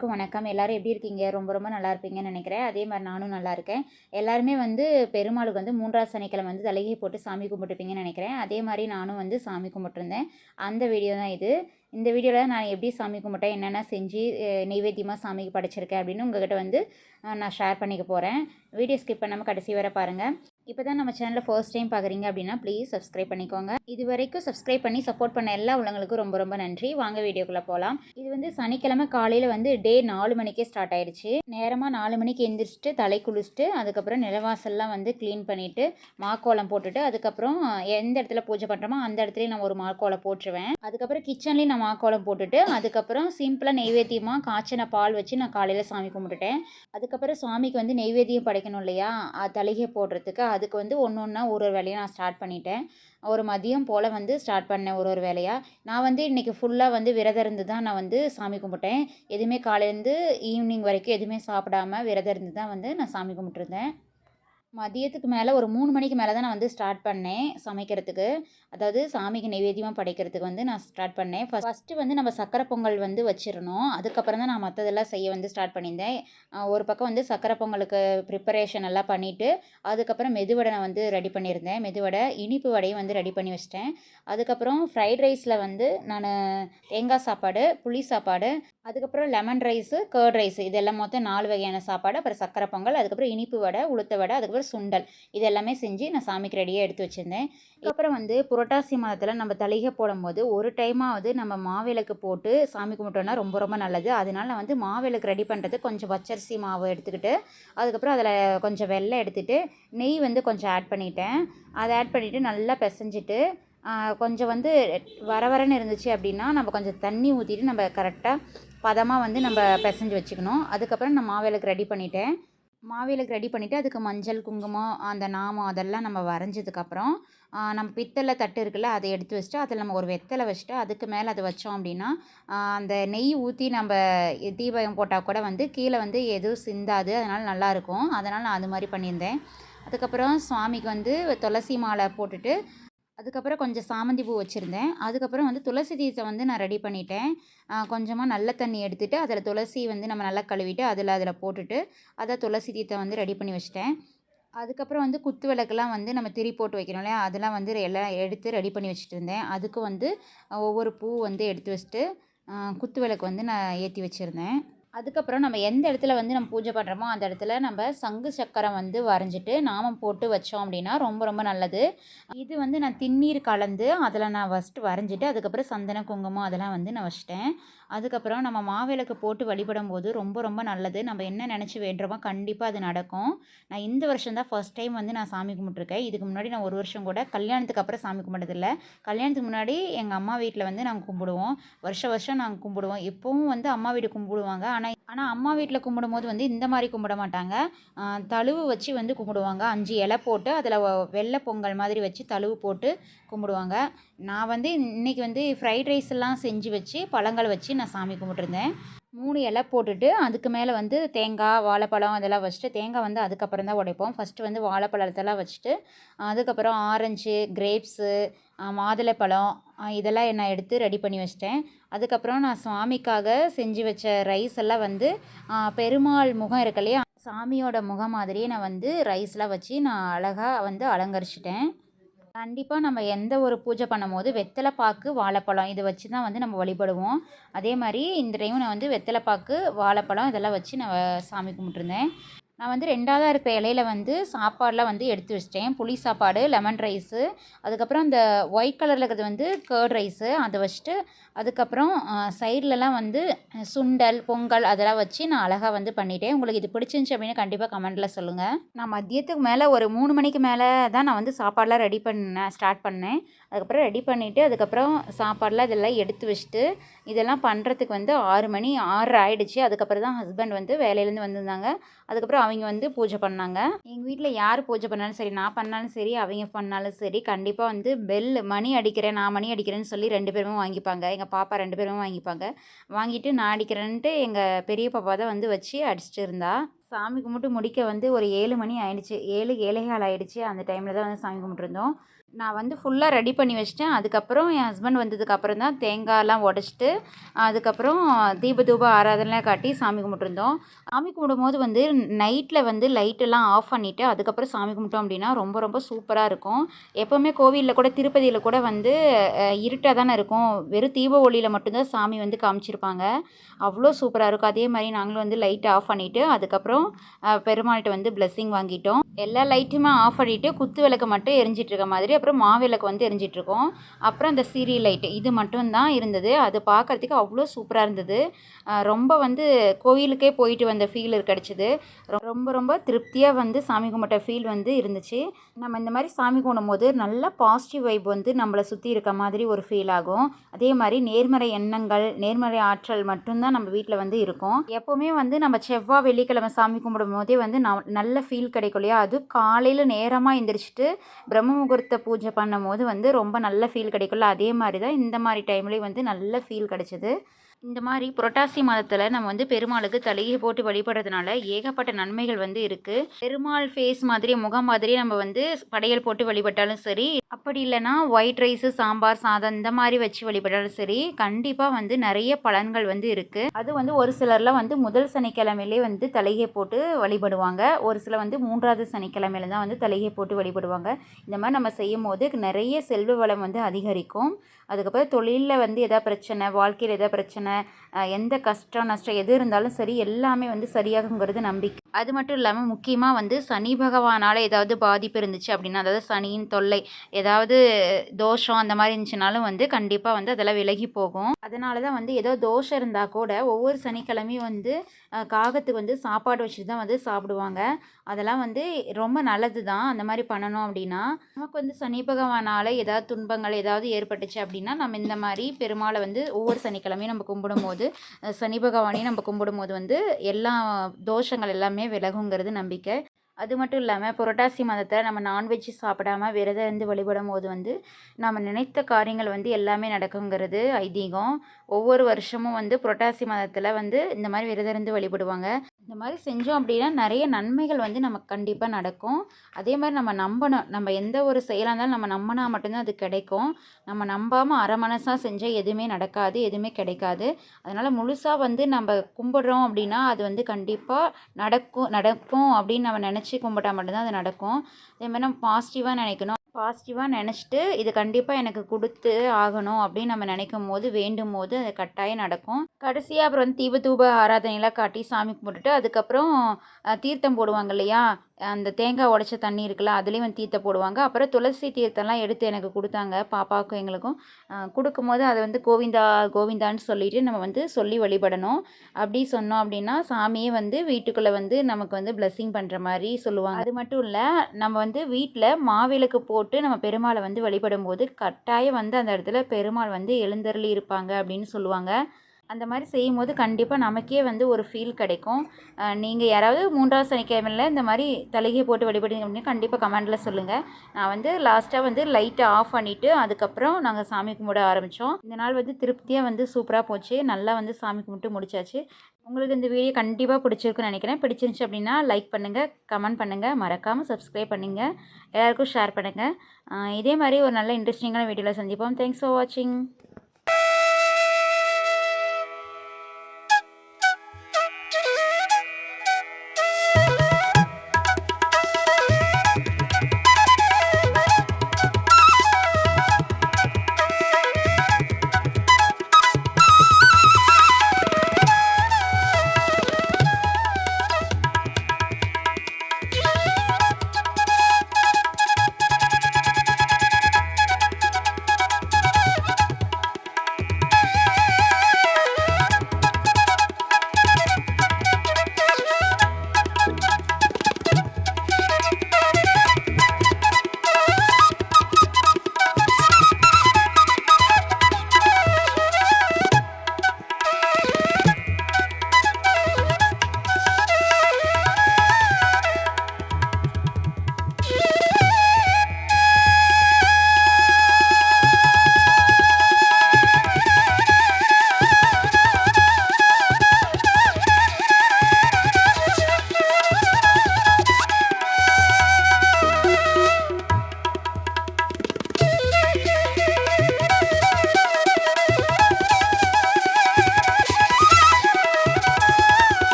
எல்லாருக்கும் வணக்கம். எல்லாரும் எப்படி இருக்கீங்க? ரொம்ப ரொம்ப நல்லா இருப்பீங்கன்னு நினைக்கிறேன். அதே மாதிரி நானும் நல்லா இருக்கேன். எல்லாருமே வந்து பெருமாளுக்கு வந்து மூன்றாவது சனிக்கிழமை வந்து தலைகை போட்டு சாமி கும்பிட்டுருப்பீங்கன்னு நினைக்கிறேன். அதே மாதிரி நானும் வந்து சாமி கும்பிட்டுருந்தேன். அந்த வீடியோ தான் இது. இந்த வீடியோவில் நான் எப்படி சாமி கும்பிட்டேன் என்னென்ன செஞ்சு நெய்வேத்தியமாக சாமிக்கு படைச்சிருக்கேன் அப்படின்னு உங்ககிட்ட வந்து நான் ஷேர் பண்ணிக்க போகிறேன் வீடியோ ஸ்கிப் பண்ணாமல் கடைசி வரை பாருங்கள் இப்போ தான் நம்ம சேனலை ஃபர்ஸ்ட் டைம் பார்க்குறீங்க அப்படின்னா ப்ளீஸ் சப்ஸ்கிரைப் பண்ணிக்கோங்க. இது வரைக்கும் சப்ஸ்கிரைப் பண்ணி சப்போர்ட் பண்ண எல்லா உள்ளவங்களுக்கும் ரொம்ப ரொம்ப நன்றி. வாங்க வீடியோக்குள்ளே போகலாம் இது வந்து சனிக்கிழமை காலையில் வந்து டே நாலு மணிக்கே ஸ்டார்ட் ஆயிடுச்சு. நேரமாக நாலு மணிக்கு எந்திரிச்சிட்டு தலை குளிச்சுட்டு அதுக்கப்புறம் நிலவாசல்லாம் வந்து க்ளீன் பண்ணிவிட்டு மாக்கோலம் போட்டுட்டு அதுக்கப்புறம் எந்த இடத்துல பூஜை பண்ணுறோமோ அந்த இடத்துலையும் நான் ஒரு மாக்கோலம் போட்டுருவேன். அதுக்கப்புறம் கிச்சன்லேயும் நான் மாக்கோலம் போட்டுட்டு அதுக்கப்புறம் சிம்பிளாக நெய்வேத்தியமாக காய்ச்சின பால் வச்சு நான் காலையில் சாமி கும்பிட்டுட்டேன். அதுக்கப்புறம் சாமிக்கு வந்து நெய்வேத்தியம் படைக்கணும் இல்லையா? தலைகை போடுறதுக்கு அதுக்கு வந்து ஒன்று ஒன்றா ஒரு ஒரு வேலையை நான் ஸ்டார்ட் பண்ணிட்டேன். ஒரு மதியம் போல் வந்து ஸ்டார்ட் பண்ணேன் ஒரு ஒரு வேலையாக நான் வந்து இன்றைக்கி ஃபுல்லாக வந்து விரதம் இருந்து தான் நான் வந்து சாமி கும்பிட்டேன். எதுவுமே காலையிலேருந்து ஈவினிங் வரைக்கும் எதுவுமே சாப்பிடாம விரதம் இருந்து தான் வந்து நான் சாமி கும்பிட்டுருந்தேன். மதியத்துக்கு மேலே ஒரு மூணு மணிக்கு மேலே தான் நான் வந்து ஸ்டார்ட் பண்ணேன் சமைக்கிறதுக்கு. அதாவது சாமிக்கு நைவேத்தியமாக படைக்கிறதுக்கு வந்து நான் ஸ்டார்ட் பண்ணேன். ஃபஸ்ட்டு வந்து நம்ம சக்கரை பொங்கல் வந்து வச்சிடணும். அதுக்கப்புறம் தான் நான் மற்றதெல்லாம் செய்ய வந்து ஸ்டார்ட் பண்ணியிருந்தேன். ஒரு பக்கம் வந்து சக்கரை பொங்கலுக்கு ப்ரிப்பரேஷன் எல்லாம் பண்ணிவிட்டு அதுக்கப்புறம் மெதுவடை நான் வந்து ரெடி பண்ணியிருந்தேன். மெதுவடை இனிப்பு வடையும் வந்து ரெடி பண்ணி வச்சிட்டேன். அதுக்கப்புறம் ஃப்ரைட் ரைஸில் வந்து நான் தேங்காய் சாப்பாடு புளி சாப்பாடு அதுக்கப்புறம் லெமன் ரைஸு கர்ட் ரைஸ் இதெல்லாம் மொத்தம் நாலு வகையான சாப்பாடு அப்புறம் சக்கரை பொங்கல் அதுக்கப்புறம் இனிப்பு வடை உளுத்த வடை அதுக்கப்புறம் சுண்டல். இது எல்லாமே செஞ்சு நான் சாமிக்கு ரெடியாக எடுத்து வச்சுருந்தேன். அப்புறம் வந்து புரட்டாசி மாதத்தில் நம்ம தலிகை போடும்போது ஒரு டைமாவது நம்ம மாவிளக்கு போட்டு சாமி கும்பிட்டோம்னா ரொம்ப ரொம்ப நல்லது. அதனால நான் வந்து மாவிளக்கு ரெடி பண்ணுறது கொஞ்சம் பச்சரிசி மாவு எடுத்துக்கிட்டு அதுக்கப்புறம் அதில் கொஞ்சம் வெள்ளை எடுத்துகிட்டு நெய் வந்து கொஞ்சம் ஆட் பண்ணிட்டேன். அதை ஆட் பண்ணிவிட்டு நல்லா பிசைஞ்சிட்டு கொஞ்சம் வந்து வர வரன்னு இருந்துச்சு அப்படின்னா நம்ம கொஞ்சம் தண்ணி ஊற்றிட்டு நம்ம கரெக்டாக பதமாக வந்து நம்ம பிசைஞ்சு வச்சுக்கணும். அதுக்கப்புறம் நான் மாவிளக்கு ரெடி பண்ணிட்டேன். மாவிளக்கு ரெடி பண்ணிவிட்டு அதுக்கு மஞ்சள் குங்குமம் அந்த நாமம் அதெல்லாம் நம்ம வரைஞ்சதுக்கப்புறம் நம்ம பித்தளை தட்டு இருக்குல்ல அதை எடுத்து வச்சுட்டு அதில் நம்ம ஒரு வெத்தலை வச்சுட்டு அதுக்கு மேலே அதை வச்சோம் அப்படின்னா அந்த நெய் ஊற்றி நம்ம தீபம் போட்டால் கூட வந்து கீழே வந்து எதுவும் சிந்தாது அதனால் நல்லாயிருக்கும் அதனால் நான் அது மாதிரி பண்ணியிருந்தேன். அதுக்கப்புறம் சுவாமிக்கு வந்து துளசி மாலை போட்டுட்டு அதுக்கப்புறம் கொஞ்சம் சாமந்தி பூ வச்சுருந்தேன். அதுக்கப்புறம் வந்து துளசி தீர்த்தம் வந்து நான் ரெடி பண்ணிட்டேன். கொஞ்சமாக நல்ல தண்ணி எடுத்துகிட்டு அதில் துளசி வந்து நம்ம நல்லா கழுவிட்டு அதில் அதில் போட்டுட்டு அதை துளசி தீர்த்தம் வந்து ரெடி பண்ணி வச்சுட்டேன். அதுக்கப்புறம் வந்து குத்து விளக்குலாம் வந்து நம்ம திரி போட்டு வைக்கணும் இல்லையா? அதெல்லாம் வந்து எல்லாம் எடுத்து ரெடி பண்ணி வச்சுட்டு இருந்தேன். அதுக்கு வந்து ஒவ்வொரு பூ வந்து எடுத்து வச்சுட்டு குத்து விளக்கு வந்து நான் ஏற்றி வச்சுருந்தேன். அதுக்கப்புறம் நம்ம எந்த இடத்துல வந்து நம்ம பூஜை பண்ணுறோமோ அந்த இடத்துல நம்ம சங்கு சக்கரம் வந்து வரைஞ்சிட்டு நாமம் போட்டு வச்சோம் அப்படின்னா ரொம்ப ரொம்ப நல்லது. இது வந்து நான் திண்ணீர் கலந்து அதில் நான் ஃபஸ்ட்டு வரைஞ்சிட்டு அதுக்கப்புறம் சந்தன குங்குமம் அதெல்லாம் வந்து நான் வச்சிட்டேன். அதுக்கப்புறம் நம்ம மாவிளக்கு போட்டு வழிபடும் போது ரொம்ப ரொம்ப நல்லது. நம்ம என்ன நினச்சி வேண்டுறோமோ கண்டிப்பாக அது நடக்கும். நான் இந்த வருஷம் தான் ஃபர்ஸ்ட் டைம் வந்து நான் சாமி கும்பிட்ருக்கேன் இதுக்கு முன்னாடி நான் ஒரு வருஷம் கூட கல்யாணத்துக்கு அப்புறம் சாமி கும்பிட்டதில்ல. கல்யாணத்துக்கு முன்னாடி எங்கள் அம்மா வீட்டில் வந்து நாங்கள் கும்பிடுவோம். வருஷ வருஷம் நாங்கள் கும்பிடுவோம். இப்போவும் வந்து அம்மா வீடு கும்பிடுவாங்க. ஆனால் ஆனால் அம்மா வீட்டில் கும்பிடும்போது வந்து இந்த மாதிரி கும்பிட மாட்டாங்க. தழுவு வச்சு வந்து கும்பிடுவாங்க. அஞ்சு இலை போட்டு அதில் வெள்ளை பொங்கல் மாதிரி வச்சு தழுவு போட்டு கும்பிடுவாங்க. நான் வந்து இன்னைக்கு வந்து ஃப்ரைட் ரைஸ் எல்லாம் செஞ்சு வச்சு பழங்கள் வச்சு நான் சாமி கும்பிட்ருந்தேன் மூணு இலை போட்டுட்டு அதுக்கு மேலே வந்து தேங்காய் வாழைப்பழம் அதெல்லாம் வச்சுட்டு தேங்காய் வந்து அதுக்கப்புறம் தான் உடைப்போம். ஃபஸ்ட்டு வந்து வாழைப்பழத்தெல்லாம் வச்சுட்டு அதுக்கப்புறம் ஆரஞ்சு கிரேப்ஸு மாதுளைப்பழம் இதெல்லாம் நான் எடுத்து ரெடி பண்ணி வச்சிட்டேன். அதுக்கப்புறம் நான் சுவாமிக்காக செஞ்சு வச்ச ரைஸ் எல்லாம் வந்து பெருமாள் முகம் இருக்கு இல்லையா சாமியோட முகம் மாதிரியே நான் வந்து ரைஸ்லாம் வச்சு நான் அழகாக வந்து அலங்கரிச்சிட்டேன். கண்டிப்பாக நம்ம எந்த ஒரு பூஜை பண்ணும்போது வெத்தலை பாக்கு வாழைப்பழம் இதை வச்சு தான் வந்து நம்ம வழிபடுவோம். அதே மாதிரி இந்த டைம் நான் வந்து வெத்தலை பாக்கு வாழைப்பழம் இதெல்லாம் வச்சு நான் சாமி கும்பிட்டுருந்தேன். நான் வந்து ரெண்டாவதாக இருக்கிற இலையில வந்து சாப்பாடெலாம் வந்து எடுத்து வச்சிட்டேன். புளி சாப்பாடு லெமன் ரைஸு அதுக்கப்புறம் அந்த ஒயிட் கலரில் இருக்கிறது வந்து கேர்ட் ரைஸு அதை வச்சுட்டு அதுக்கப்புறம் சைட்லலாம் வந்து சுண்டல் பொங்கல் அதெல்லாம் வச்சு நான் அழகாக வந்து பண்ணிட்டேன். உங்களுக்கு இது பிடிச்சிருந்துச்சி அப்படின்னு கண்டிப்பாக கமெண்ட்டில் சொல்லுங்கள் நான் மதியத்துக்கு மேலே ஒரு மூணு மணிக்கு மேலே தான் நான் வந்து சாப்பாடெலாம் ரெடி பண்ண ஸ்டார்ட் பண்ணேன். அதுக்கப்புறம் ரெடி பண்ணிவிட்டு அதுக்கப்புறம் சாப்பாடெலாம் இதெல்லாம் எடுத்து வச்சுட்டு இதெல்லாம் பண்ணுறதுக்கு வந்து ஆறு மணி ஆறு ஆகிடுச்சி அதுக்கப்புறம் தான் ஹஸ்பண்ட் வந்து வேலையிலேருந்து வந்திருந்தாங்க. அதுக்கப்புறம் அவங்க வந்து பூஜை பண்ணாங்க. எங்கள் வீட்டில் யார் பூஜை பண்ணாலும் சரி நான் பண்ணாலும் சரி அவங்க பண்ணாலும் சரி கண்டிப்பாக வந்து பெல் மணி அடிக்கிறேன் நான் மணி அடிக்கிறேன்னு சொல்லி ரெண்டு பேருமே வாங்கிப்பாங்க. எங்கள் பாப்பா ரெண்டு பேருமே வாங்கிப்பாங்க. வாங்கிட்டு நான் அடிக்கிறேன்ட்டு எங்கள் பெரிய பாப்பா தான் வந்து வச்சு அடிச்சிட்டு இருந்தா. சாமி கும்பிட்டு முடிக்க வந்து ஒரு ஏழு மணி ஆயிடுச்சு. ஏழு ஏழைகால் ஆயிடுச்சு. அந்த டைமில் தான் வந்து சாமி கும்பிட்டுருந்தோம். நான் வந்து ஃபுல்லாக ரெடி பண்ணி வச்சிட்டேன். அதுக்கப்புறம் என் ஹஸ்பண்ட் வந்ததுக்கப்புறம் தான் தேங்காயெல்லாம் உடச்சிட்டு அதுக்கப்புறம் தீப தூப ஆராதனைலாம் காட்டி சாமி கும்பிட்ருந்தோம் சாமி கும்பிடும்போது வந்து நைட்டில் வந்து லைட்டெல்லாம் ஆஃப் பண்ணிவிட்டு அதுக்கப்புறம் சாமி கும்பிட்டோம் அப்படின்னா ரொம்ப ரொம்ப சூப்பராக இருக்கும். எப்போவுமே கோவிலில் கூட திருப்பதியில் கூட வந்து இருட்டாக தானே இருக்கும். வெறும் தீப ஒளியில் மட்டும்தான் சாமி வந்து காமிச்சிருப்பாங்க. அவ்வளோ சூப்பராக இருக்கும். அதே மாதிரி நாங்களும் வந்து லைட்டை ஆஃப் பண்ணிவிட்டு அதுக்கப்புறம் பெருமாள்கிட்ட வந்து பிளெஸ்ஸிங் வாங்கிட்டோம். எல்லா லைட்டுமே ஆஃப் பண்ணிவிட்டு குத்து விளக்கு மட்டும் எரிஞ்சிட்ருக்க மாதிரி அப்புறம் மாவிளக்கு வந்து எரிஞ்சிட்ருக்கோம். அப்புறம் அந்த சீரியல் லைட்டு இது மட்டும்தான் இருந்தது. அது பார்க்குறதுக்கு அவ்வளோ சூப்பராக இருந்தது. ரொம்ப வந்து கோயிலுக்கே போயிட்டு வந்த ஃபீல் கிடச்சிது. ரொம்ப ரொம்ப திருப்தியாக வந்து சாமி கும்பிட்ட ஃபீல் வந்து இருந்துச்சு. நம்ம இந்த மாதிரி சாமி கும்பிடும்போது நல்ல பாசிட்டிவ் வைப் வந்து நம்மளை சுற்றி இருக்க மாதிரி ஒரு ஃபீல் ஆகும். அதே மாதிரி நேர்மறை எண்ணங்கள் நேர்மறை ஆற்றல் மட்டும்தான் நம்ம வீட்டில் வந்து இருக்கும். எப்போவுமே வந்து நம்ம செவ்வாய் வெள்ளிக்கிழமை சாமி கும்பிடும் போதே வந்து நல்ல ஃபீல் கிடைக்கும் இல்லையா? அது காலையில் நேரமாக எந்திரிச்சிட்டு பிரம்ம முகூர்த்த பூஜை பண்ணும் போது வந்து ரொம்ப நல்ல ஃபீல் கிடைக்கும்ல. அதே மாதிரி தான் இந்த மாதிரி டைம்லேயும் வந்து நல்ல ஃபீல் கிடச்சிது. இந்த மாதிரி புரட்டாசி மாதத்தில் நம்ம வந்து பெருமாளுக்கு தலையை போட்டு வழிபடுறதுனால ஏகப்பட்ட நன்மைகள் வந்து இருக்குது பெருமாள் ஃபேஸ் மாதிரி முகம் மாதிரி நம்ம வந்து படையல் போட்டு வழிபட்டாலும் சரி அப்படி இல்லைன்னா ஒயிட் ரைஸு சாம்பார் சாதம் இந்த மாதிரி வச்சு வழிபட்டாலும் சரி கண்டிப்பாக வந்து நிறைய பலன்கள் வந்து இருக்குது அது வந்து ஒரு சிலர்லாம் வந்து முதல் சனிக்கிழமையிலே வந்து தலையை போட்டு வழிபடுவாங்க. ஒரு சிலர் வந்து மூன்றாவது சனிக்கிழமையில தான் வந்து தலையை போட்டு வழிபடுவாங்க. இந்த மாதிரி நம்ம செய்யும் போது நிறைய செல்வ வளம் வந்து அதிகரிக்கும். அதுக்கப்புறம் தொழிலில் வந்து எதாவது பிரச்சனை வாழ்க்கையில் எதாவது பிரச்சனை எந்த கஷ்டம் நஷ்டம் எது இருந்தாலும் சரி எல்லாமே வந்து சரியாகுங்கிறது நம்பிக்கை. அது மட்டும் இல்லாமல் முக்கியமாக வந்து சனி பகவானால் ஏதாவது பாதிப்பு இருந்துச்சு அப்படின்னா அதாவது சனியின் தொல்லை ஏதாவது தோஷம் அந்த மாதிரி இருந்துச்சுனாலும் வந்து கண்டிப்பாக வந்து அதெல்லாம் விலகி போகும். அதனால தான் வந்து ஏதோ தோஷம் இருந்தால் கூட ஒவ்வொரு சனிக்கிழமையும் வந்து காகத்துக்கு வந்து சாப்பாடு வச்சுட்டு தான் வந்து சாப்பிடுவாங்க. அதெல்லாம் வந்து ரொம்ப நல்லது தான் அந்த மாதிரி பண்ணணும் அப்படின்னா நமக்கு வந்து சனி பகவானால் ஏதாவது துன்பங்கள் ஏதாவது ஏற்பட்டுச்சு அப்படின்னா நம்ம இந்த மாதிரி பெருமாளை வந்து ஒவ்வொரு சனிக்கிழமையும் நம்ம கும்பிடும்போது சனி பகவானையும் நம்ம கும்பிடும்போது வந்து எல்லா தோஷங்கள் எல்லாமே விலகுங்கிறது நம்பிக்கை. அது மட்டும் இல்லாமல் புரட்டாசி மாதத்தில் நம்ம நான்வெஜ் சாப்பிடாம விரதம் இருந்து வழிபடும் போது வந்து நம்ம நினைத்த காரியங்கள் வந்து எல்லாமே நடக்குங்கிறது ஐதீகம். ஒவ்வொரு வருஷமும் வந்து புரட்டாசி மாதத்தில் வந்து இந்த மாதிரி விரதம் இருந்து வழிபடுவாங்க. இந்த மாதிரி செஞ்சோம் அப்படின்னா நிறைய நன்மைகள் வந்து நமக்கு கண்டிப்பாக நடக்கும். அதே மாதிரி நம்ம நம்பணும். நம்ம எந்த ஒரு செயலாக இருந்தாலும் நம்ம நம்பினா மட்டும்தான் அது கிடைக்கும். நம்ம நம்பாமல் அரை மனசாக செஞ்சால் எதுவுமே நடக்காது எதுவுமே கிடைக்காது. அதனால் முழுசாக வந்து நம்ம கும்பிடுறோம் அப்படின்னா அது வந்து கண்டிப்பாக நடக்கும் நடக்கும் அப்படின்னு நம்ம நினச்சி கும்பிட்டா மட்டும்தான் அது நடக்கும். அதே மாதிரி நம்ம பாசிட்டிவாக நினைக்கணும். பாசிட்டிவாக நினச்சிட்டு இது கண்டிப்பாக எனக்கு கொடுத்து ஆகணும் அப்படின்னு நம்ம நினைக்கும் போது வேண்டும் போது அது கட்டாயம் நடக்கும். கடைசியாக அப்புறம் வந்து தீப தூப ஆராதனையெல்லாம் காட்டி சாமி கும்பிட்டுட்டு அதுக்கப்புறம் தீர்த்தம் போடுவாங்க இல்லையா? அந்த தேங்காய் உடச்ச தண்ணி இருக்குல்ல அதுலேயும் வந்து தீர்த்தம் போடுவாங்க. அப்புறம் துளசி தீர்த்தம்லாம் எடுத்து எனக்கு கொடுத்தாங்க பாப்பாவுக்கும் எங்களுக்கும். கொடுக்கும்போது அதை வந்து கோவிந்தா கோவிந்தான்னு சொல்லிட்டு நம்ம வந்து சொல்லி வழிபடணும். அப்படி சொன்னோம் அப்படின்னா சாமியே வந்து வீட்டுக்குள்ளே வந்து நமக்கு வந்து பிளஸ்ஸிங் பண்ணுற மாதிரி சொல்லுவாங்க. அது மட்டும் இல்லை நம்ம வந்து வீட்டில் மாவிளக்கு போ போட்டு நம்ம பெருமாளை வந்து வழிபடும் போது கட்டாயம் வந்து அந்த இடத்துல பெருமாள் வந்து எழுந்தருளி இருப்பாங்க அப்படின்னு சொல்லுவாங்க. அந்த மாதிரி செய்யும்போது கண்டிப்பாக நமக்கே வந்து ஒரு ஃபீல் கிடைக்கும். நீங்கள் யாராவது மூன்றாவது சனிக்கிழமையில் இந்த மாதிரி தலைகை போட்டு வழிபடுங்க அப்படின்னு கண்டிப்பாக கமெண்டில் சொல்லுங்கள் நான் வந்து லாஸ்ட்டாக வந்து லைட்டை ஆஃப் பண்ணிவிட்டு அதுக்கப்புறம் நாங்கள் சாமி கும்பிட ஆரம்பித்தோம் இந்த நாள் வந்து திருப்தியாக வந்து சூப்பராக போச்சு. நல்லா வந்து சாமி கும்பிட்டு முடிச்சாச்சு. உங்களுக்கு இந்த வீடியோ கண்டிப்பாக பிடிச்சிருக்குன்னு நினைக்கிறேன். பிடிச்சிருந்துச்சு அப்படின்னா லைக் பண்ணுங்கள் கமெண்ட் பண்ணுங்கள் மறக்காமல் சப்ஸ்கிரைப் பண்ணுங்கள் எல்லாருக்கும் ஷேர் பண்ணுங்கள் இதே மாதிரி ஒரு நல்ல இன்ட்ரெஸ்டிங்கான வீடியோவில் சந்திப்போம். தேங்க்ஸ் ஃபார் வாட்சிங்